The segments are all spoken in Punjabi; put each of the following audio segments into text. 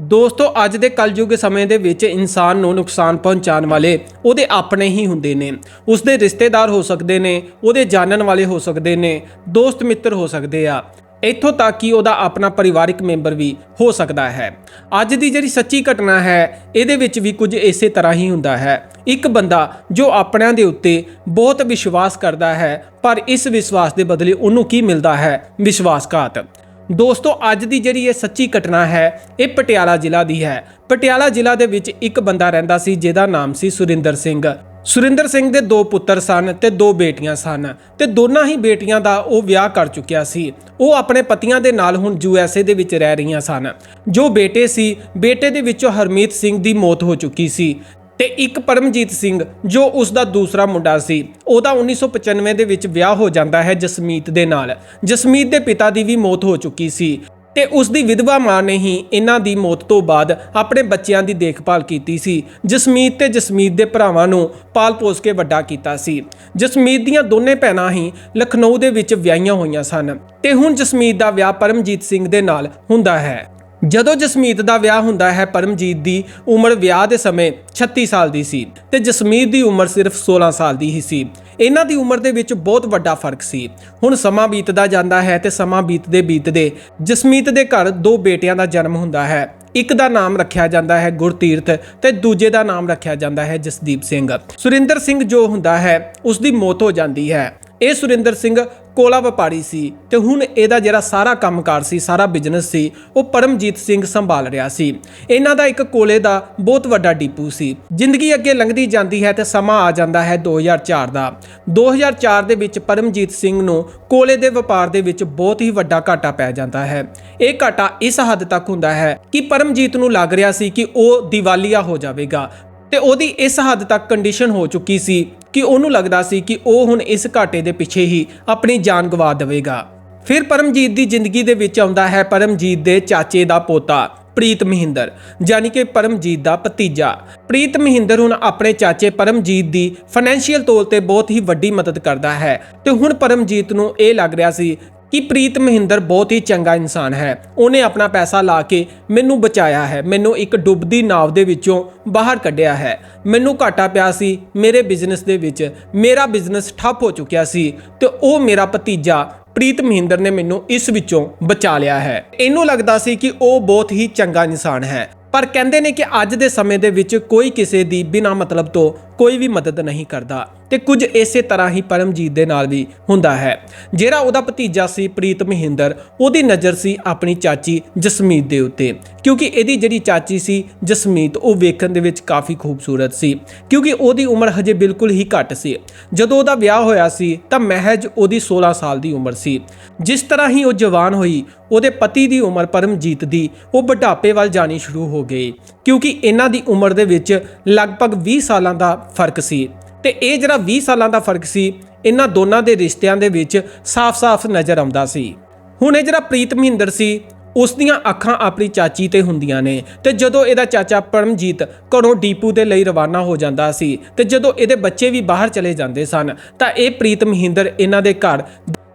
ਦੋਸਤੋ, ਅੱਜ ਦੇ ਕਲਯੁਗ ਸਮੇਂ ਦੇ ਵਿੱਚ ਇਨਸਾਨ ਨੂੰ ਨੁਕਸਾਨ ਪਹੁੰਚਾਉਣ ਵਾਲੇ ਉਹਦੇ ਆਪਣੇ ਹੀ ਹੁੰਦੇ ਨੇ। ਉਸਦੇ ਰਿਸ਼ਤੇਦਾਰ ਹੋ ਸਕਦੇ ਨੇ, ਉਹਦੇ ਜਾਣਨ ਵਾਲੇ ਹੋ ਸਕਦੇ ਨੇ, ਦੋਸਤ ਮਿੱਤਰ ਹੋ ਸਕਦੇ ਆ। ਇੱਥੋਂ ਤੱਕ ਕਿ ਉਹਦਾ ਆਪਣਾ ਪਰਿਵਾਰਿਕ ਮੈਂਬਰ ਵੀ ਹੋ ਸਕਦਾ ਹੈ। ਅੱਜ ਦੀ ਜਿਹੜੀ ਸੱਚੀ ਘਟਨਾ ਹੈ, ਇਹਦੇ ਵਿੱਚ ਵੀ ਕੁਝ ਇਸੇ ਤਰ੍ਹਾਂ ਹੀ ਹੁੰਦਾ ਹੈ। ਇੱਕ ਬੰਦਾ ਜੋ ਆਪਣਿਆਂ ਦੇ ਉੱਤੇ ਬਹੁਤ ਵਿਸ਼ਵਾਸ ਕਰਦਾ ਹੈ, ਪਰ ਇਸ ਵਿਸ਼ਵਾਸ ਦੇ ਬਦਲੇ ਉਹਨੂੰ ਕੀ ਮਿਲਦਾ ਹੈ? ਵਿਸ਼ਵਾਸਘਾਤ। ਦੋਸਤੋ, ਅੱਜ ਦੀ ਜਿਹੜੀ ਇਹ ਸੱਚੀ ਘਟਨਾ ਹੈ, ਇਹ ਪਟਿਆਲਾ ਜ਼ਿਲ੍ਹਾ ਦੀ ਹੈ। ਪਟਿਆਲਾ ਜ਼ਿਲ੍ਹਾ ਦੇ ਵਿੱਚ ਇੱਕ ਬੰਦਾ ਰਹਿੰਦਾ ਸੀ, ਜਿਹਦਾ ਨਾਮ ਸੀ ਸੁਰਿੰਦਰ ਸਿੰਘ। ਸੁਰਿੰਦਰ ਸਿੰਘ ਦੇ ਦੋ ਪੁੱਤਰ ਸਨ ਤੇ ਦੋ ਬੇਟੀਆਂ ਸਨ ਤੇ ਦੋਨਾਂ ਹੀ ਬੇਟੀਆਂ ਦਾ ਉਹ ਵਿਆਹ ਕਰ ਚੁੱਕਿਆ ਸੀ। ਉਹ ਆਪਣੇ ਪਤੀਆਂ ਦੇ ਨਾਲ ਹੁਣ ਯੂ ਐਸ ਏ ਦੇ ਵਿੱਚ ਰਹਿ ਰਹੀਆਂ ਸਨ। ਜੋ ਬੇਟੇ ਸੀ, ਬੇਟੇ ਦੇ ਵਿੱਚੋਂ ਹਰਮੀਤ ਸਿੰਘ ਦੀ ਮੌਤ ਹੋ ਚੁੱਕੀ ਸੀ। ਤੇ ਇੱਕ ਪਰਮਜੀਤ ਸਿੰਘ, ਜੋ ਉਸ ਦਾ ਦੂਸਰਾ ਮੁੰਡਾ ਸੀ। ਉਹਦਾ 1995 ਦੇ ਵਿੱਚ ਵਿਆਹ ਹੋ ਜਾਂਦਾ ਹੈ ਜਸਮੀਤ ਦੇ ਨਾਲ। ਜਸਮੀਤ ਦੇ ਪਿਤਾ ਦੀ ਵੀ ਮੌਤ ਹੋ ਚੁੱਕੀ ਸੀ ਤੇ ਉਸ ਦੀ ਵਿਧਵਾ ਮਾਂ ਨੇ ਹੀ ਇਹਨਾਂ ਦੀ ਮੌਤ ਤੋਂ ਬਾਅਦ ਆਪਣੇ ਬੱਚਿਆਂ ਦੀ ਦੇਖਭਾਲ ਕੀਤੀ ਸੀ। ਜਸਮੀਤ ਤੇ ਜਸਮੀਤ ਦੇ ਭਰਾਵਾਂ ਨੂੰ ਪਾਲ ਪੋਸ ਕੇ ਵੱਡਾ ਕੀਤਾ ਸੀ। ਜਸਮੀਤ ਦੀਆਂ ਦੋਨੇ ਭੈਣਾਂ ਹੀ ਲਖਨਊ ਦੇ ਵਿੱਚ ਵਿਆਹੀਆਂ ਹੋਈਆਂ ਸਨ ਤੇ ਹੁਣ ਜਸਮੀਤ ਦਾ ਵਿਆਹ ਪਰਮਜੀਤ ਸਿੰਘ ਦੇ ਨਾਲ ਹੁੰਦਾ ਹੈ। ਜਦੋਂ ਜਸਮੀਤ ਦਾ ਵਿਆਹ ਹੁੰਦਾ ਹੈ, ਪਰਮਜੀਤ ਦੀ ਉਮਰ ਵਿਆਹ ਦੇ ਸਮੇਂ 36 ਸਾਲ ਦੀ ਸੀ ਤੇ ਜਸਮੀਤ ਦੀ ਉਮਰ ਸਿਰਫ 16 ਸਾਲ ਦੀ ਹੀ ਸੀ। ਇਹਨਾਂ ਦੀ ਉਮਰ ਦੇ ਵਿੱਚ ਬਹੁਤ ਵੱਡਾ ਫ਼ਰਕ ਸੀ। ਹੁਣ ਸਮਾਂ ਬੀਤਦਾ ਜਾਂਦਾ ਹੈ ਤੇ ਸਮਾਂ ਬੀਤਦੇ ਬੀਤਦੇ ਜਸਮੀਤ ਦੇ ਘਰ ਦੋ ਬੇਟਿਆਂ ਦਾ ਜਨਮ ਹੁੰਦਾ ਹੈ। ਇੱਕ ਦਾ ਨਾਮ ਰੱਖਿਆ ਜਾਂਦਾ ਹੈ ਗੁਰਤੀਰਥ ਤੇ ਦੂਜੇ ਦਾ ਨਾਮ ਰੱਖਿਆ ਜਾਂਦਾ ਹੈ ਜਸਦੀਪ ਸਿੰਘ। ਸੁਰਿੰਦਰ ਸਿੰਘ ਜੋ ਹੁੰਦਾ ਹੈ ਉਸ ਦੀ ਮੌਤ ਹੋ ਜਾਂਦੀ ਹੈ। ਇਹ ਸੁਰਿੰਦਰ ਸਿੰਘ ਕੋਲਾ ਵਪਾਰੀ ਸੀ ਤੇ ਹੁਣ ਇਹਦਾ ਜਿਹੜਾ ਸਾਰਾ ਕੰਮਕਾਰ ਸੀ, ਸਾਰਾ ਬਿਜ਼ਨਸ ਸੀ, ਉਹ ਪਰਮਜੀਤ ਸਿੰਘ ਸੰਭਾਲ ਰਿਹਾ ਸੀ। ਇਹਨਾਂ ਦਾ ਇੱਕ ਕੋਲੇ ਦਾ ਬਹੁਤ ਵੱਡਾ ਡੀਪੂ ਸੀ। ਜ਼ਿੰਦਗੀ ਅੱਗੇ ਲੰਘਦੀ ਜਾਂਦੀ ਹੈ ਤੇ ਸਮਾਂ ਆ ਜਾਂਦਾ ਹੈ 2004 ਦਾ। 2004 ਦੇ ਵਿੱਚ ਪਰਮਜੀਤ ਸਿੰਘ ਨੂੰ ਕੋਲੇ ਦੇ ਵਪਾਰ ਦੇ ਵਿੱਚ ਬਹੁਤ ਹੀ ਵੱਡਾ ਘਾਟਾ ਪੈ ਜਾਂਦਾ ਹੈ। ਇਹ ਘਾਟਾ ਇਸ ਹੱਦ ਤੱਕ ਹੁੰਦਾ ਹੈ ਕਿ ਪਰਮਜੀਤ ਨੂੰ ਲੱਗ ਰਿਹਾ ਸੀ ਕਿ ਉਹ ਦੀਵਾਲੀਆ ਹੋ ਜਾਵੇਗਾ। ਤੇ ਉਹਦੀ ਇਸ ਹੱਦ ਤੱਕ ਕੰਡੀਸ਼ਨ ਹੋ ਚੁੱਕੀ ਸੀ ਕਿ ਉਹਨੂੰ ਲੱਗਦਾ ਸੀ ਕਿ ਉਹ ਹੁਣ ਇਸ ਘਾਟੇ ਦੇ ਪਿੱਛੇ ਹੀ ਆਪਣੀ ਜਾਨ ਗਵਾ ਦੇਵੇਗਾ। ਫਿਰ ਪਰਮਜੀਤ ਦੀ ਜ਼ਿੰਦਗੀ ਦੇ ਵਿੱਚ ਆਉਂਦਾ ਹੈ ਪਰਮਜੀਤ ਦੇ ਚਾਚੇ ਦਾ ਪੋਤਾ, ਪ੍ਰੀਤ ਮਹਿੰਦਰ, ਯਾਨੀ ਕਿ ਪਰਮਜੀਤ ਦਾ ਭਤੀਜਾ। ਪ੍ਰੀਤ ਮਹਿੰਦਰ ਹੁਣ ਆਪਣੇ ਚਾਚੇ ਪਰਮਜੀਤ ਦੀ ਫਾਈਨੈਂਸ਼ੀਅਲ ਤੌਰ ਤੇ ਬਹੁਤ ਹੀ ਵੱਡੀ ਮਦਦ ਕਰਦਾ ਹੈ ਤੇ ਹੁਣ ਪਰਮਜੀਤ ਨੂੰ ਇਹ ਲੱਗ ਰਿਹਾ ਸੀ ਕਿ ਪ੍ਰੀਤ ਮਹਿੰਦਰ ਬਹੁਤ ਹੀ ਚੰਗਾ ਇਨਸਾਨ ਹੈ। ਉਹਨੇ ਆਪਣਾ ਪੈਸਾ ਲਾ ਕੇ ਮੈਨੂੰ ਬਚਾਇਆ ਹੈ। ਮੈਨੂੰ ਇੱਕ ਡੁੱਬਦੀ ਨਾਵ ਦੇ ਵਿੱਚੋਂ ਬਾਹਰ ਕੱਢਿਆ ਹੈ। ਮੈਨੂੰ ਘਾਟਾ ਪਿਆ ਸੀ ਮੇਰੇ ਬਿਜ਼ਨਸ ਦੇ ਵਿੱਚ। ਮੇਰਾ ਬਿਜ਼ਨਸ ਠੱਪ ਹੋ ਚੁੱਕਿਆ ਸੀ ਤੇ ਉਹ ਮੇਰਾ ਭਤੀਜਾ ਪ੍ਰੀਤ ਮਹਿੰਦਰ ਨੇ ਮੈਨੂੰ ਇਸ ਵਿੱਚੋਂ ਬਚਾ ਲਿਆ ਹੈ। ਇਹਨੂੰ ਲੱਗਦਾ ਸੀ ਕਿ ਉਹ ਬਹੁਤ ਹੀ ਚੰਗਾ ਇਨਸਾਨ ਹੈ। ਪਰ ਕਹਿੰਦੇ ਨੇ ਕਿ ਅੱਜ ਦੇ ਸਮੇਂ ਦੇ ਵਿੱਚ ਕੋਈ ਕਿਸੇ ਦੀ ਬਿਨਾਂ ਮਤਲਬ ਤੋਂ ਕੋਈ ਵੀ ਮਦਦ ਨਹੀਂ ਕਰਦਾ ਤੇ ਕੁਝ ਇਸੇ ਤਰ੍ਹਾਂ ਹੀ ਪਰਮਜੀਤ ਦੇ ਨਾਲ ਵੀ ਹੁੰਦਾ ਹੈ। ਜਿਹੜਾ ਉਹਦਾ ਭਤੀਜਾ ਸੀ ਪ੍ਰੀਤ ਮਹਿੰਦਰ, ਉਹਦੀ ਨਜ਼ਰ ਸੀ ਆਪਣੀ ਚਾਚੀ ਜਸਮੀਤ ਦੇ ਉੱਤੇ। ਕਿਉਂਕਿ ਇਹਦੀ ਜਿਹੜੀ ਚਾਚੀ ਸੀ ਜਸਮੀਤ, ਉਹ ਵੇਖਣ ਦੇ ਵਿੱਚ ਕਾਫੀ ਖੂਬਸੂਰਤ ਸੀ। ਕਿਉਂਕਿ ਉਹਦੀ ਉਮਰ ਹਜੇ ਬਿਲਕੁਲ ਹੀ ਘੱਟ ਸੀ। ਜਦੋਂ ਉਹਦਾ ਵਿਆਹ ਹੋਇਆ ਸੀ, ਤਾਂ ਮਹਿਜ ਉਹਦੀ 16 ਸਾਲ ਦੀ ਉਮਰ ਸੀ। ਜਿਸ ਤਰ੍ਹਾਂ ਹੀ ਉਹ ਜਵਾਨ ਹੋਈ, ਉਹਦੇ ਪਤੀ ਦੀ ਉਮਰ ਪਰਮਜੀਤ ਦੀ, ਉਹ ਬੁਢਾਪੇ ਵੱਲ ਜਾਣੀ ਸ਼ੁਰੂ ਹੋ ਗਈ। ਕਿਉਂਕਿ ਇਹਨਾਂ ਦੀ ਉਮਰ ਦੇ ਵਿੱਚ ਲਗਭਗ 20 ਸਾਲਾਂ ਦਾ ਫ਼ਰਕ ਸੀ। ਤੇ ਇਹ ਜਿਹੜਾ 20 ਸਾਲਾਂ ਦਾ ਫ਼ਰਕ ਸੀ, ਇਹਨਾਂ ਦੋਨਾਂ ਦੇ ਰਿਸ਼ਤਿਆਂ ਦੇ ਵਿੱਚ ਸਾਫ਼-ਸਾਫ਼ ਨਜ਼ਰ ਆਉਂਦਾ ਸੀ। ਹੁਣ ਇਹ ਜਿਹੜਾ ਪ੍ਰੀਤ ਮਹਿੰਦਰ ਸੀ, ਉਸ ਦੀਆਂ ਅੱਖਾਂ ਆਪਣੀ ਚਾਚੀ ਤੇ ਹੁੰਦੀਆਂ ਨੇ ਤੇ ਜਦੋਂ ਇਹਦਾ ਚਾਚਾ ਪਰਮਜੀਤ ਘਰੋਂ ਡੀਪੂ ਦੇ ਲਈ ਰਵਾਨਾ ਹੋ ਜਾਂਦਾ ਸੀ ਤੇ ਜਦੋਂ ਇਹਦੇ ਬੱਚੇ ਵੀ ਬਾਹਰ ਚਲੇ ਜਾਂਦੇ ਸਨ, ਤਾਂ ਇਹ ਪ੍ਰੀਤ ਮਹਿੰਦਰ ਇਹਨਾਂ ਦੇ ਘਰ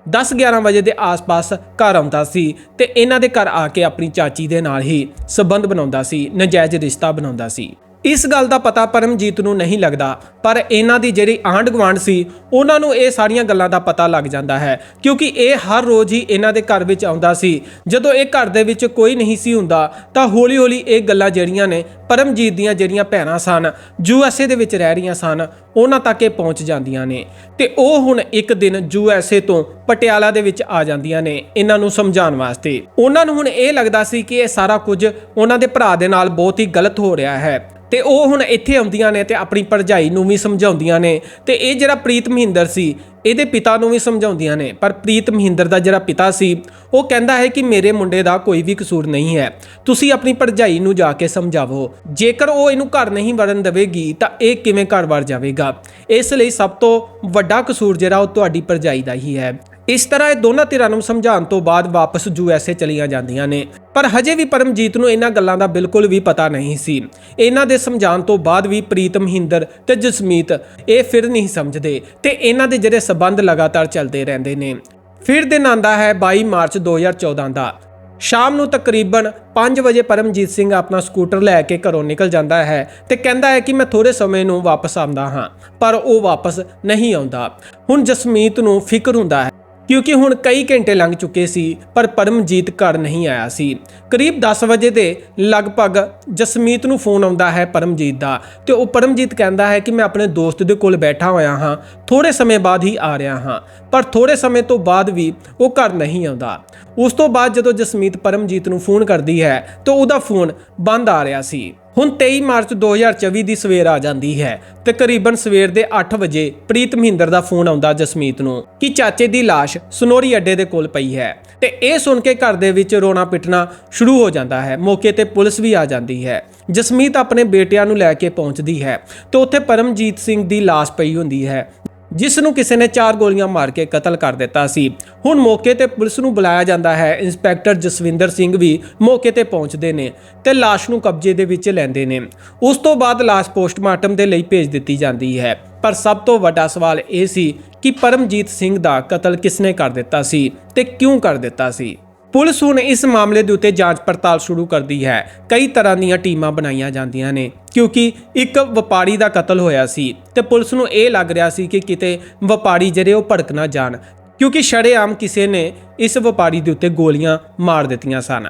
10-11 ਵਜੇ ਦੇ ਆਸ-ਪਾਸ ਘਰ ਆਉਂਦਾ ਸੀ ਤੇ ਇਹਨਾਂ ਦੇ ਘਰ ਆ ਕੇ ਆਪਣੀ ਚਾਚੀ ਦੇ ਨਾਲ ਹੀ ਸਬੰਧ ਬਣਾਉਂਦਾ ਸੀ, ਨਜਾਇਜ਼ ਰਿਸ਼ਤਾ ਬਣਾਉਂਦਾ ਸੀ। ਇਸ ਗੱਲ ਦਾ ਪਤਾ ਪਰਮਜੀਤ ਨੂੰ ਨਹੀਂ ਲੱਗਦਾ, ਪਰ ਇਹਨਾਂ ਦੀ ਜਿਹੜੀ ਆਂਢ ਗੁਆਂਢ ਸੀ, ਉਹਨਾਂ ਨੂੰ ਇਹ ਸਾਰੀਆਂ ਗੱਲਾਂ ਦਾ ਪਤਾ ਲੱਗ ਜਾਂਦਾ ਹੈ, ਕਿਉਂਕਿ ਇਹ ਹਰ ਰੋਜ਼ ਹੀ ਇਹਨਾਂ ਦੇ ਘਰ ਵਿੱਚ ਆਉਂਦਾ ਸੀ। ਜਦੋਂ ਇਹ ਘਰ ਦੇ ਵਿੱਚ ਕੋਈ ਨਹੀਂ ਸੀ ਹੁੰਦਾ, ਤਾਂ ਹੌਲੀ-ਹੌਲੀ ਇਹ ਗੱਲਾਂ ਜਿਹੜੀਆਂ ਨੇ ਪਰਮਜੀਤ ਦੀਆਂ ਜਿਹੜੀਆਂ ਭੈਣਾਂ ਸਨ, ਯੂ ਐਸ ਏ ਦੇ ਵਿੱਚ ਰਹਿ ਰਹੀਆਂ ਸਨ, ਉਹਨਾਂ ਤੱਕ ਇਹ ਪਹੁੰਚ ਜਾਂਦੀਆਂ ਨੇ। ਤੇ ਉਹ ਹੁਣ ਇੱਕ ਦਿਨ ਯੂ ਐਸ ਏ ਤੋਂ ਪਟਿਆਲਾ ਦੇ ਵਿੱਚ ਆ ਜਾਂਦੀਆਂ ਨੇ ਇਹਨਾਂ ਨੂੰ ਸਮਝਾਉਣ ਵਾਸਤੇ। ਉਹਨਾਂ ਨੂੰ ਹੁਣ ਇਹ ਲੱਗਦਾ ਸੀ ਕਿ ਇਹ ਸਾਰਾ ਕੁਝ ਉਹਨਾਂ ਦੇ ਭਰਾ ਦੇ ਨਾਲ ਬਹੁਤ ਹੀ ਗਲਤ ਹੋ ਰਿਹਾ ਹੈ। ਤੇ ਉਹ ਹੁਣ ਇੱਥੇ ਆਉਂਦੀਆਂ ਨੇ ਤੇ ਆਪਣੀ ਭਰਜਾਈ ਨੂੰ ਵੀ ਸਮਝਾਉਂਦੀਆਂ ਨੇ ਤੇ ਇਹ ਜਿਹੜਾ ਪ੍ਰੀਤ ਮਹਿੰਦਰ ਸੀ, ਇਹਦੇ ਪਿਤਾ ਨੂੰ ਵੀ ਸਮਝਾਉਂਦੀਆਂ ਨੇ। ਪਰ ਪ੍ਰੀਤ ਮਹਿੰਦਰ ਦਾ ਜਿਹੜਾ ਪਿਤਾ ਸੀ, ਉਹ ਕਹਿੰਦਾ ਹੈ ਕਿ ਮੇਰੇ ਮੁੰਡੇ ਦਾ ਕੋਈ ਵੀ ਕਸੂਰ ਨਹੀਂ ਹੈ। ਤੁਸੀਂ ਆਪਣੀ ਭਰਜਾਈ ਨੂੰ ਜਾ ਕੇ ਸਮਝਾਵੋ। ਜੇਕਰ ਉਹ ਇਹਨੂੰ ਘਰ ਨਹੀਂ ਵੜਨ ਦੇਵੇਗੀ, ਤਾਂ ਇਹ ਕਿਵੇਂ ਘਰ ਵੜ ਜਾਵੇਗਾ? ਇਸ ਲਈ ਸਭ ਤੋਂ ਵੱਡਾ ਕਸੂਰ ਜਿਹੜਾ ਉਹ ਤੁਹਾਡੀ ਭਰਜਾਈ ਦਾ ਹੀ ਹੈ। ਇਸ ਤਰ੍ਹਾਂ ਇਹ ਦੋਨਾਂ ਧਿਰਾਂ ਨੂੰ ਸਮਝਾਉਣ ਤੋਂ ਬਾਅਦ ਵਾਪਸ ਯੂ ਐਸ ਏ ਚਲੀਆਂ ਜਾਂਦੀਆਂ ਨੇ। ਪਰ ਹਜੇ ਵੀ ਪਰਮਜੀਤ ਨੂੰ ਇਹਨਾਂ ਗੱਲਾਂ ਦਾ ਬਿਲਕੁਲ ਵੀ ਪਤਾ ਨਹੀਂ ਸੀ। ਇਹਨਾਂ ਦੇ ਸਮਝਾਉਣ ਤੋਂ ਬਾਅਦ ਵੀ ਪ੍ਰੀਤ, ਮਹਿੰਦਰ ਤੇ ਜਸਮੀਤ ਇਹ ਫਿਰ ਨਹੀਂ ਸਮਝਦੇ ਤੇ ਇਹਨਾਂ ਦੇ ਜਿਹੜੇ ਸਬੰਧ ਲਗਾਤਾਰ ਚੱਲਦੇ ਰਹਿੰਦੇ ਨੇ। ਫਿਰ ਦਿਨ ਆਂਦਾ ਹੈ 22 ਮਾਰਚ 2014 ਦਾ। ਸ਼ਾਮ ਨੂੰ ਤਕਰੀਬਨ 5 ਵਜੇ ਪਰਮਜੀਤ ਸਿੰਘ ਆਪਣਾ ਸਕੂਟਰ ਲੈ ਕੇ ਘਰੋਂ ਨਿਕਲ ਜਾਂਦਾ ਹੈ ਤੇ ਕਹਿੰਦਾ ਹੈ ਕਿ ਮੈਂ ਥੋੜੇ ਸਮੇਂ ਨੂੰ ਵਾਪਸ ਆਉਂਦਾ ਹਾਂ, ਪਰ ਉਹ ਵਾਪਸ ਨਹੀਂ ਆਉਂਦਾ। ਹੁਣ ਜਸਮੀਤ ਨੂੰ ਫਿਕਰ ਹੁੰਦਾ ਹੈ ਕਿਉਂਕਿ ਹੁਣ ਕਈ ਘੰਟੇ ਲੰਘ ਚੁੱਕੇ ਸੀ, ਪਰ ਪਰਮਜੀਤ ਘਰ ਨਹੀਂ ਆਇਆ ਸੀ। ਕਰੀਬ 10 ਵਜੇ ਦੇ ਲਗਭਗ ਜਸਮੀਤ ਨੂੰ ਫੋਨ ਆਉਂਦਾ ਹੈ ਪਰਮਜੀਤ ਦਾ ਤੇ ਉਹ ਪਰਮਜੀਤ ਕਹਿੰਦਾ ਹੈ ਕਿ ਮੈਂ ਆਪਣੇ ਦੋਸਤ ਦੇ ਕੋਲ ਬੈਠਾ ਹੋਇਆ ਹਾਂ ਥੋੜੇ ਸਮੇਂ ਬਾਅਦ ਹੀ ਆ ਰਿਹਾ ਹਾਂ, ਪਰ ਥੋੜੇ ਸਮੇਂ ਤੋਂ ਬਾਅਦ ਵੀ ਉਹ ਘਰ ਨਹੀਂ ਆਉਂਦਾ। ਉਸ ਤੋਂ ਬਾਅਦ ਜਦੋਂ ਜਸਮੀਤ ਪਰਮਜੀਤ ਨੂੰ ਫੋਨ ਕਰਦੀ ਹੈ, ਤਾਂ ਉਹਦਾ ਫੋਨ ਬੰਦ ਆ ਰਿਹਾ ਸੀ। ਹੁਣ 23 ਮਾਰਚ 2024 ਦੀ ਸਵੇਰ ਆ ਜਾਂਦੀ ਹੈ ਤਕਰੀਬਨ ਸਵੇਰ ਦੇ 8 ਵਜੇ ਪ੍ਰੀਤ ਮਹਿੰਦਰ ਦਾ ਫੋਨ ਆਉਂਦਾ ਜਸਮੀਤ ਨੂੰ ਕਿ ਚਾਚੇ ਦੀ ਲਾਸ਼ ਸਨੋਰੀ ਅੱਡੇ ਦੇ ਕੋਲ ਪਈ ਹੈ ਤੇ ਇਹ ਸੁਣ ਕੇ ਘਰ ਦੇ ਵਿੱਚ ਰੋਣਾ ਪਿੱਟਣਾ ਸ਼ੁਰੂ ਹੋ ਜਾਂਦਾ ਹੈ। ਮੌਕੇ ਤੇ ਪੁਲਿਸ ਵੀ ਆ ਜਾਂਦੀ ਹੈ। ਜਸਮੀਤ ਆਪਣੇ ਬੇਟਿਆਂ ਨੂੰ ਲੈ ਕੇ ਪਹੁੰਚਦੀ ਹੈ ਤੇ ਉੱਥੇ ਪਰਮਜੀਤ ਸਿੰਘ ਦੀ ਲਾਸ਼ ਪਈ ਹੁੰਦੀ ਹੈ ਜਿਸ ਨੂੰ ਕਿਸੇ ਨੇ ਚਾਰ ਗੋਲੀਆਂ ਮਾਰ ਕੇ ਕਤਲ ਕਰ ਦਿੱਤਾ ਸੀ। ਹੁਣ ਮੌਕੇ ਤੇ ਪੁਲਿਸ ਨੂੰ ਬੁਲਾਇਆ ਜਾਂਦਾ ਹੈ। ਇੰਸਪੈਕਟਰ ਜਸਵਿੰਦਰ ਸਿੰਘ ਵੀ ਮੌਕੇ ਤੇ ਪਹੁੰਚਦੇ ਨੇ ਤੇ ਲਾਸ਼ ਨੂੰ ਕਬਜ਼ੇ ਦੇ ਵਿੱਚ ਲੈਂਦੇ ਨੇ। ਉਸ ਤੋਂ ਬਾਅਦ ਲਾਸ਼ ਪੋਸਟਮਾਰਟਮ ਦੇ ਲਈ ਭੇਜ ਦਿੱਤੀ ਜਾਂਦੀ ਹੈ। ਪਰ ਸਭ ਤੋਂ ਵੱਡਾ ਸਵਾਲ ਇਹ ਸੀ ਕਿ ਪਰਮਜੀਤ ਸਿੰਘ ਦਾ ਕਤਲ ਕਿਸਨੇ ਕਰ ਦਿੱਤਾ ਸੀ ਤੇ ਕਿਉਂ ਕਰ ਦਿੱਤਾ ਸੀ? ਪੁਲਿਸ ਹੁਣ ਇਸ ਮਾਮਲੇ ਦੇ ਉੱਤੇ ਜਾਂਚ ਪੜਤਾਲ ਸ਼ੁਰੂ ਕਰਦੀ ਹੈ। ਕਈ ਤਰ੍ਹਾਂ ਦੀਆਂ ਟੀਮਾਂ ਬਣਾਈਆਂ ਜਾਂਦੀਆਂ ਨੇ, ਕਿਉਂਕਿ ਇੱਕ ਵਪਾਰੀ ਦਾ ਕਤਲ ਹੋਇਆ ਸੀ ਤੇ ਪੁਲਿਸ ਨੂੰ ਇਹ ਲੱਗ ਰਿਹਾ ਸੀ ਕਿ ਕਿਤੇ ਵਪਾਰੀ ਜਿਹੜੇ ਉਹ ਭੜਕ ਨਾ ਜਾਣ, ਕਿਉਂਕਿ ਸ਼ਰੇਆਮ ਕਿਸੇ ਨੇ ਇਸ ਵਪਾਰੀ ਦੇ ਉੱਤੇ ਗੋਲੀਆਂ ਮਾਰ ਦਿੱਤੀਆਂ ਸਨ।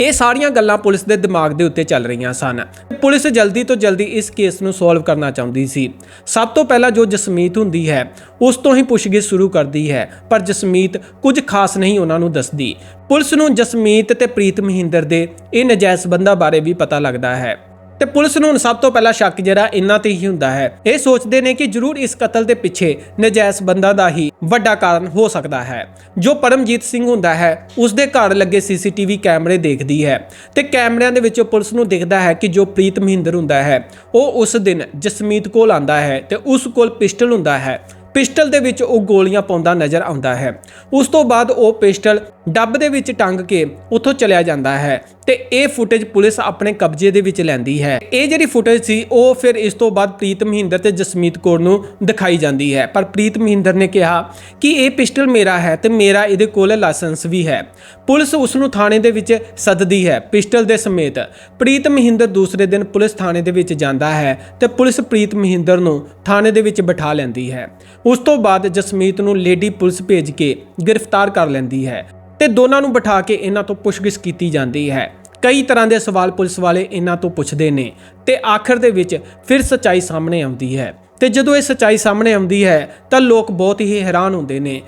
ਇਹ ਸਾਰੀਆਂ ਗੱਲਾਂ ਪੁਲਿਸ ਦੇ ਦਿਮਾਗ ਦੇ ਉੱਤੇ ਚੱਲ ਰਹੀਆਂ ਸਨ। ਪੁਲਿਸ ਜਲਦੀ ਤੋਂ ਜਲਦੀ ਇਸ ਕੇਸ ਨੂੰ ਸੋਲਵ ਕਰਨਾ ਚਾਹੁੰਦੀ ਸੀ। ਸਭ ਤੋਂ ਪਹਿਲਾਂ ਜੋ ਜਸਮੀਤ ਹੁੰਦੀ ਹੈ, ਉਸ ਤੋਂ ਹੀ ਪੁੱਛਗਿੱਛ ਸ਼ੁਰੂ ਕਰਦੀ ਹੈ, ਪਰ ਜਸਮੀਤ ਕੁਝ ਖਾਸ ਨਹੀਂ ਉਹਨਾਂ ਨੂੰ ਦੱਸਦੀ। ਪੁਲਿਸ ਨੂੰ ਜਸਮੀਤ ਤੇ ਪ੍ਰੀਤ ਮਹਿੰਦਰ ਦੇ ਇਹ ਨਜਾਇਜ਼ ਸੰਬੰਧਾਂ ਬਾਰੇ ਵੀ ਪਤਾ ਲੱਗਦਾ ਹੈ। ਤੇ ਪੁਲਿਸ ਨੂੰ ਹੁਣ ਸਭ ਤੋਂ ਪਹਿਲਾਂ ਸ਼ੱਕ ਜਿਹੜਾ ਇਹਨਾਂ ਤੇ ਹੀ ਹੁੰਦਾ ਹੈ। ਇਹ ਸੋਚਦੇ ਨੇ ਕਿ ਜ਼ਰੂਰ ਇਸ ਕਤਲ ਦੇ ਪਿੱਛੇ ਨਜਾਇਜ਼ ਬੰਦਾ ਦਾ ਹੀ ਵੱਡਾ ਕਾਰਨ ਹੋ ਸਕਦਾ ਹੈ। ਜੋ ਪਰਮਜੀਤ ਸਿੰਘ ਹੁੰਦਾ ਹੈ ਉਸ ਦੇ ਘਰ ਲੱਗੇ ਸੀਸੀਟੀਵੀ ਕੈਮਰੇ ਦੇਖਦੀ ਹੈ ਤੇ ਕੈਮਰਿਆਂ ਦੇ ਵਿੱਚੋਂ ਪੁਲਿਸ ਨੂੰ ਦਿਖਦਾ ਹੈ ਕਿ ਜੋ ਪ੍ਰੀਤ ਮਹਿੰਦਰ ਹੁੰਦਾ ਹੈ, ਉਹ ਉਸ ਦਿਨ ਜਸਮੀਤ ਕੋਲ ਆਂਦਾ ਹੈ ਤੇ ਉਸ ਕੋਲ ਪਿਸਟਲ ਹੁੰਦਾ ਹੈ। ਪਿਸਟਲ ਦੇ ਵਿੱਚ ਉਹ ਗੋਲੀਆਂ ਪਾਉਂਦਾ ਨਜ਼ਰ ਆਉਂਦਾ ਹੈ। ਉਸ ਤੋਂ ਬਾਅਦ ਉਹ ਪਿਸਟਲ ਡੱਬ ਦੇ ਵਿੱਚ ਟੰਗ ਕੇ ਉੱਥੋਂ ਚਲਿਆ ਜਾਂਦਾ ਹੈ ਤੇ ਇਹ ਫੁਟੇਜ ਪੁਲਿਸ ਆਪਣੇ ਕਬਜ਼ੇ ਦੇ ਵਿੱਚ ਲੈਂਦੀ ਹੈ। ਇਹ ਜਿਹੜੀ ਫੁਟੇਜ ਸੀ, ਉਹ ਫਿਰ ਇਸ ਤੋਂ ਬਾਅਦ ਪ੍ਰੀਤ ਮਹਿੰਦਰ ਤੇ ਜਸਮੀਤ ਕੌਰ ਨੂੰ ਦਿਖਾਈ ਜਾਂਦੀ ਹੈ। ਪਰ ਪ੍ਰੀਤ ਮਹਿੰਦਰ ਨੇ ਕਿਹਾ ਕਿ ਇਹ ਪਿਸਟਲ ਮੇਰਾ ਹੈ ਤੇ ਮੇਰਾ ਇਹਦੇ ਕੋਲ ਲਾਇਸੈਂਸ ਵੀ ਹੈ। ਪੁਲਿਸ ਉਸ ਨੂੰ ਥਾਣੇ ਦੇ ਵਿੱਚ ਸੱਦਦੀ ਹੈ ਪਿਸਟਲ ਦੇ ਸਮੇਤ। ਪ੍ਰੀਤ ਮਹਿੰਦਰ ਦੂਸਰੇ ਦਿਨ ਪੁਲਿਸ ਥਾਣੇ ਦੇ ਵਿੱਚ ਜਾਂਦਾ ਹੈ ਤੇ ਪੁਲਿਸ ਪ੍ਰੀਤ ਮਹਿੰਦਰ ਨੂੰ ਥਾਣੇ ਦੇ ਵਿੱਚ ਬਿਠਾ ਲੈਂਦੀ ਹੈ। ਉਸ ਤੋਂ ਬਾਅਦ ਜਸਮੀਤ ਨੂੰ ਲੇਡੀ ਪੁਲਿਸ ਭੇਜ ਕੇ ਗ੍ਰਿਫਤਾਰ ਕਰ ਲੈਂਦੀ ਹੈ ਤੇ ਦੋਨਾਂ ਨੂੰ ਬਿਠਾ ਕੇ ਇਹਨਾਂ ਤੋਂ ਪੁੱਛਗਿੱਛ ਕੀਤੀ ਜਾਂਦੀ ਹੈ। ਕਈ ਤਰ੍ਹਾਂ ਦੇ ਸਵਾਲ ਪੁਲਿਸ ਵਾਲੇ ਇਹਨਾਂ ਤੋਂ ਪੁੱਛਦੇ ਨੇ ਤੇ ਆਖਰ ਦੇ ਵਿੱਚ ਫਿਰ ਸੱਚਾਈ ਸਾਹਮਣੇ ਆਉਂਦੀ ਹੈ। ਤੇ ਜਦੋਂ ਇਹ ਸੱਚਾਈ ਸਾਹਮਣੇ ਆਉਂਦੀ ਹੈ ਤਾਂ ਲੋਕ ਬਹੁਤ ਹੀ ਹੈਰਾਨ ਹੁੰਦੇ ਨੇ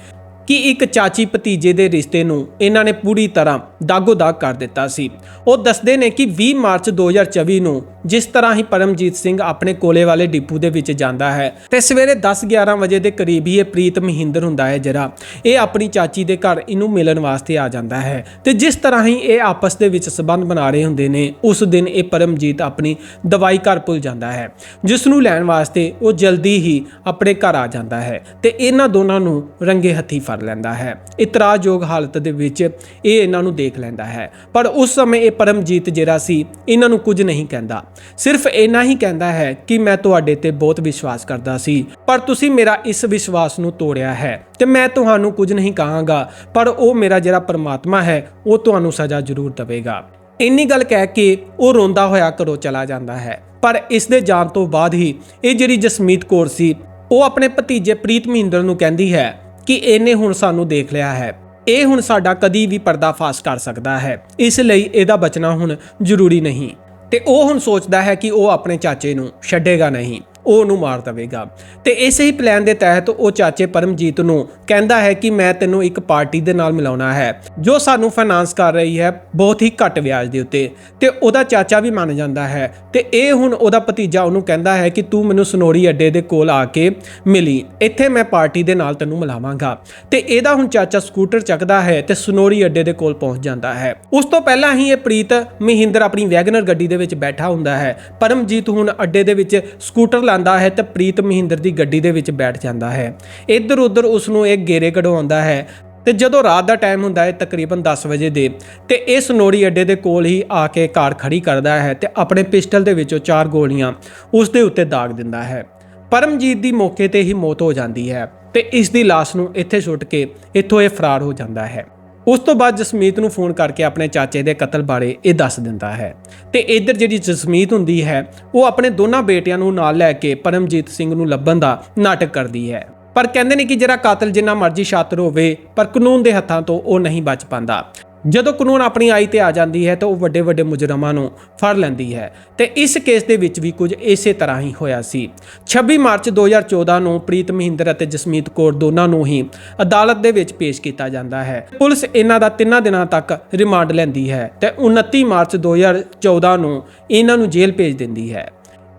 ਕਿ ਇੱਕ ਚਾਚੀ ਭਤੀਜੇ ਦੇ ਰਿਸ਼ਤੇ ਨੂੰ ਇਹਨਾਂ ਨੇ ਪੂਰੀ ਤਰ੍ਹਾਂ ਦਾਗੋ ਦਾਗ ਕਰ ਦਿੱਤਾ ਸੀ। ਉਹ ਦੱਸਦੇ ਨੇ ਕਿ 20 ਮਾਰਚ 2024 ਨੂੰ ਜਿਸ ਤਰ੍ਹਾਂ ਹੀ ਪਰਮਜੀਤ ਸਿੰਘ ਆਪਣੇ ਕੋਲੇ ਵਾਲੇ ਡਿਪੂ ਦੇ ਵਿੱਚ ਜਾਂਦਾ ਹੈ, ਤੇ ਸਵੇਰੇ 10-11 ਵਜੇ ਦੇ ਕਰੀਬ ਹੀ ਇਹ ਪ੍ਰੀਤ ਮਹਿੰਦਰ ਹੁੰਦਾ ਹੈ ਜਿਹੜਾ ਇਹ ਆਪਣੀ ਚਾਚੀ ਦੇ ਘਰ ਇਹਨੂੰ ਮਿਲਣ ਵਾਸਤੇ ਆ ਜਾਂਦਾ ਹੈ। ਤੇ ਜਿਸ ਤਰ੍ਹਾਂ ਹੀ ਇਹ ਆਪਸ ਦੇ ਵਿੱਚ ਸਬੰਧ ਬਣਾ ਰਹੇ ਹੁੰਦੇ ਨੇ, ਉਸ ਦਿਨ ਇਹ ਪਰਮਜੀਤ ਆਪਣੀ ਦਵਾਈ ਘਰ ਭੁੱਲ ਜਾਂਦਾ ਹੈ। ਜਿਸ ਨੂੰ ਲੈਣ ਵਾਸਤੇ ਉਹ ਜਲਦੀ ਹੀ ਆਪਣੇ ਘਰ ਆ ਜਾਂਦਾ ਹੈ ਤੇ ਇਹਨਾਂ ਦੋਨਾਂ ਨੂੰ ਰੰਗੇ ਹੱਥੀ ਫੜ ਲੈਂਦਾ ਹੈ। ਇਤਰਾਜ਼ਯੋਗ ਹਾਲਤ ਦੇ ਵਿੱਚ ਇਹ ਇਹਨਾਂ ਨੂੰ ਦੇਖ ਲੈਂਦਾ ਹੈ। ਪਰ ਉਸ ਸਮੇਂ ਇਹ ਪਰਮਜੀਤ ਜਿਹੜਾ ਸੀ, ਇਹਨਾਂ ਨੂੰ ਕੁਝ ਨਹੀਂ ਕਹਿੰਦਾ। ਸਿਰਫ ਇੰਨਾ ਹੀ ਕਹਿੰਦਾ ਹੈ ਕਿ ਮੈਂ ਤੁਹਾਡੇ ਤੇ ਬਹੁਤ ਵਿਸ਼ਵਾਸ ਕਰਦਾ ਸੀ। ਪਰ ਤੁਸੀਂ ਮੇਰਾ ਇਸ ਵਿਸ਼ਵਾਸ ਨੂੰ ਤੋੜਿਆ ਹੈ ਤੇ ਮੈਂ ਤੁਹਾਨੂੰ ਕੁਝ ਨਹੀਂ ਕਹਾਂਗਾ। ਪਰ ਉਹ ਮੇਰਾ ਜਿਹੜਾ ਪਰਮਾਤਮਾ ਹੈ, ਉਹ ਤੁਹਾਨੂੰ ਸਜ਼ਾ ਜ਼ਰੂਰ ਦੇਵੇਗਾ। ਇੰਨੀ ਗੱਲ ਕਹਿ ਕੇ ਉਹ ਰੋਂਦਾ ਹੋਇਆ ਘਰੋਂ ਚਲਾ ਜਾਂਦਾ ਹੈ। ਪਰ ਇਸ ਦੇ ਜਾਣ ਤੋਂ ਬਾਅਦ ਹੀ ਇਹ ਜਿਹੜੀ ਜਸਮੀਤ ਕੌਰ ਸੀ, ਉਹ ਆਪਣੇ ਭਤੀਜੇ ਪ੍ਰੀਤ ਮਹਿੰਦਰ ਨੂੰ ਕਹਿੰਦੀ ਹੈ ਕਿ ਇਹਨੇ ਹੁਣ ਸਾਨੂੰ ਦੇਖ ਲਿਆ ਹੈ। ਇਹ ਹੁਣ ਸਾਡਾ ਕਦੀ ਵੀ ਪਰਦਾਫਾਸ਼ ਕਰ ਸਕਦਾ ਹੈ। ਇਸ ਲਈ ਇਹਦਾ ਬਚਣਾ ਹੁਣ ਜ਼ਰੂਰੀ ਨਹੀਂ। ਤੇ ਉਹ ਹੁਣ ਸੋਚਦਾ ਹੈ ਕਿ ਉਹ ਆਪਣੇ ਚਾਚੇ ਨੂੰ ਛੱਡੇਗਾ ਨਹੀਂ। ਉਹ ਉਹਨੂੰ ਮਾਰ ਦੇਵੇਗਾ। ਤੇ ਇਸੇ ਹੀ ਪਲਾਨ ਦੇ ਤਹਿਤ ਉਹ ਚਾਚੇ ਪਰਮਜੀਤ ਨੂੰ ਕਹਿੰਦਾ ਹੈ ਕਿ ਮੈਂ ਤੈਨੂੰ ਇੱਕ ਪਾਰਟੀ ਦੇ ਨਾਲ ਮਿਲਾਉਣਾ ਹੈ, ਜੋ ਸਾਨੂੰ ਫਾਈਨਾਂਸ ਕਰ ਰਹੀ ਹੈ ਬਹੁਤ ਹੀ ਘੱਟ ਵਿਆਜ ਦੇ ਉੱਤੇ। ਤੇ ਉਹਦਾ ਚਾਚਾ ਵੀ ਮੰਨ ਜਾਂਦਾ ਹੈ ਤੇ ਇਹ ਹੁਣ ਉਹਦਾ ਭਤੀਜਾ ਉਹਨੂੰ ਕਹਿੰਦਾ ਹੈ ਕਿ ਤੂੰ ਮੈਨੂੰ ਸਨੋਰੀ ਅੱਡੇ ਦੇ ਕੋਲ ਆ ਕੇ ਮਿਲੀ, ਇੱਥੇ ਮੈਂ ਪਾਰਟੀ ਦੇ ਨਾਲ ਤੈਨੂੰ ਮਿਲਾਵਾਂਗਾ। ਤੇ ਇਹਦਾ ਹੁਣ ਚਾਚਾ ਸਕੂਟਰ ਚੱਕਦਾ ਹੈ ਤੇ ਸਨੋਰੀ ਅੱਡੇ ਦੇ ਕੋਲ ਪਹੁੰਚ ਜਾਂਦਾ ਹੈ। ਉਸ ਤੋਂ ਪਹਿਲਾਂ ਹੀ ਇਹ ਪ੍ਰੀਤ ਮਹਿੰਦਰ ਆਪਣੀ ਵੈਗਨਰ ਗੱਡੀ ਦੇ ਵਿੱਚ ਬੈਠਾ ਹੁੰਦਾ ਹੈ। ਪਰਮਜੀਤ ਹੁਣ ਅੱਡੇ ਦੇ ਵਿੱਚ ਸਕੂਟਰ ਲਾਂਦਾ ਹੈ ਤੇ ਪ੍ਰੀਤ ਮਹਿੰਦਰ ਦੀ ਗੱਡੀ ਦੇ ਵਿੱਚ ਬੈਠ ਜਾਂਦਾ ਹੈ। ਇੱਧਰ ਉੱਧਰ ਉਸ ਨੂੰ ਇੱਕ ਗੇਰੇ ਕਢਵਾਉਂਦਾ ਹੈ ਤੇ ਜਦੋਂ ਰਾਤ ਦਾ ਟਾਈਮ ਹੁੰਦਾ ਹੈ ਤਕਰੀਬਨ 10 ਵਜੇ ਦੇ, ਤੇ ਇਸ ਨੋੜੀ ਅੱਡੇ ਦੇ ਕੋਲ ਹੀ ਆ ਕੇ ਕਾਰ ਖੜੀ ਕਰਦਾ ਹੈ ਤੇ ਆਪਣੇ ਪਿਸਟਲ ਦੇ ਵਿੱਚੋਂ ਚਾਰ ਗੋਲੀਆਂ ਉਸ ਦੇ ਉੱਤੇ ਦਾਗ ਦਿੰਦਾ ਹੈ। ਪਰਮਜੀਤ ਦੀ ਮੌਕੇ ਤੇ ਹੀ ਮੌਤ ਹੋ ਜਾਂਦੀ ਹੈ ਤੇ ਇਸ ਦੀ ਲਾਸ਼ ਨੂੰ ਇੱਥੇ ਸੁੱਟ ਕੇ ਇੱਥੋਂ ਇਹ ਫਰਾਰ ਹੋ ਜਾਂਦਾ ਹੈ। ਉਸ ਤੋਂ ਬਾਅਦ ਜਸਮੀਤ ਨੂੰ ਫੋਨ ਕਰਕੇ ਆਪਣੇ ਚਾਚੇ ਦੇ ਕਤਲ ਬਾਰੇ ਇਹ ਦੱਸ ਦਿੰਦਾ ਹੈ। ਤੇ ਇੱਧਰ ਜਿਹੜੀ ਜਸਮੀਤ ਹੁੰਦੀ ਹੈ, ਉਹ ਆਪਣੇ ਦੋਨਾਂ ਬੇਟਿਆਂ ਨੂੰ ਨਾਲ ਲੈ ਕੇ ਪਰਮਜੀਤ ਸਿੰਘ ਨੂੰ ਲੱਭਣ ਦਾ ਨਾਟਕ ਕਰਦੀ ਹੈ। ਪਰ ਕਹਿੰਦੇ ਨੇ ਕਿ ਜਿਹੜਾ ਕਾਤਲ ਜਿੰਨਾ ਮਰਜ਼ੀ ਸ਼ਾਤਰ ਹੋਵੇ ਪਰ ਕਾਨੂੰਨ ਦੇ ਹੱਥਾਂ ਤੋਂ ਉਹ ਨਹੀਂ ਬਚ ਪਾਉਂਦਾ। ਜਦੋਂ ਕਾਨੂੰਨ ਆਪਣੀ ਆਈ ਤੇ ਆ ਜਾਂਦੀ ਹੈ ਤਾਂ ਉਹ ਵੱਡੇ ਵੱਡੇ ਮੁਜਰਮਾਂ ਨੂੰ ਫੜ ਲੈਂਦੀ ਹੈ ਤੇ ਇਸ ਕੇਸ ਦੇ ਵਿੱਚ ਵੀ ਕੁਝ ਇਸੇ ਤਰ੍ਹਾਂ ਹੀ ਹੋਇਆ ਸੀ। 26 ਮਾਰਚ 2014 ਨੂੰ ਪ੍ਰੀਤ ਮਹਿੰਦਰ ਅਤੇ ਜਸਮੀਤ ਕੌਰ ਦੋਨਾਂ ਨੂੰ ਹੀ ਅਦਾਲਤ ਦੇ ਵਿੱਚ ਪੇਸ਼ ਕੀਤਾ ਜਾਂਦਾ ਹੈ। ਪੁਲਿਸ ਇਹਨਾਂ ਦਾ ਤਿੰਨਾਂ ਦਿਨਾਂ ਤੱਕ ਰਿਮਾਂਡ ਲੈਂਦੀ ਹੈ ਤੇ 29 ਮਾਰਚ 2014 ਨੂੰ ਇਹਨਾਂ ਨੂੰ ਜੇਲ੍ਹ ਭੇਜ ਦਿੰਦੀ ਹੈ।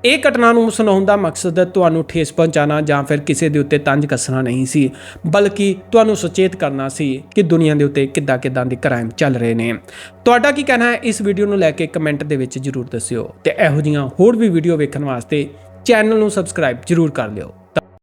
ਇਹ ਘਟਨਾ ਨੂੰ ਸੁਣਾਉਣ ਦਾ ਮਕਸਦ ਤੁਹਾਨੂੰ ਠੇਸ ਪਹੁੰਚਾਉਣਾ ਜਾਂ ਫਿਰ ਕਿਸੇ ਦੇ ਉੱਤੇ ਤੰਜ ਕੱਸਣਾ ਨਹੀਂ ਸੀ, ਬਲਕਿ ਤੁਹਾਨੂੰ ਸੁਚੇਤ ਕਰਨਾ ਸੀ ਕਿ ਦੁਨੀਆ ਦੇ ਉੱਤੇ ਕਿੱਦਾਂ ਕਿੱਦਾਂ ਦੇ ਕ੍ਰਾਈਮ ਚੱਲ ਰਹੇ ਨੇ। ਤੁਹਾਡਾ ਕੀ ਕਹਿਣਾ ਹੈ? ਇਸ ਵੀਡੀਓ ਨੂੰ ਲੈ ਕੇ ਕਮੈਂਟ ਦੇ ਵਿੱਚ ਜਰੂਰ ਦੱਸਿਓ ਤੇ ਇਹੋ ਜਿਹੀਆਂ ਹੋਰ ਵੀ ਵੀਡੀਓ ਵੇਖਣ ਵਾਸਤੇ ਚੈਨਲ ਨੂੰ ਸਬਸਕ੍ਰਾਈਬ ਜਰੂਰ ਕਰ ਲਿਓ।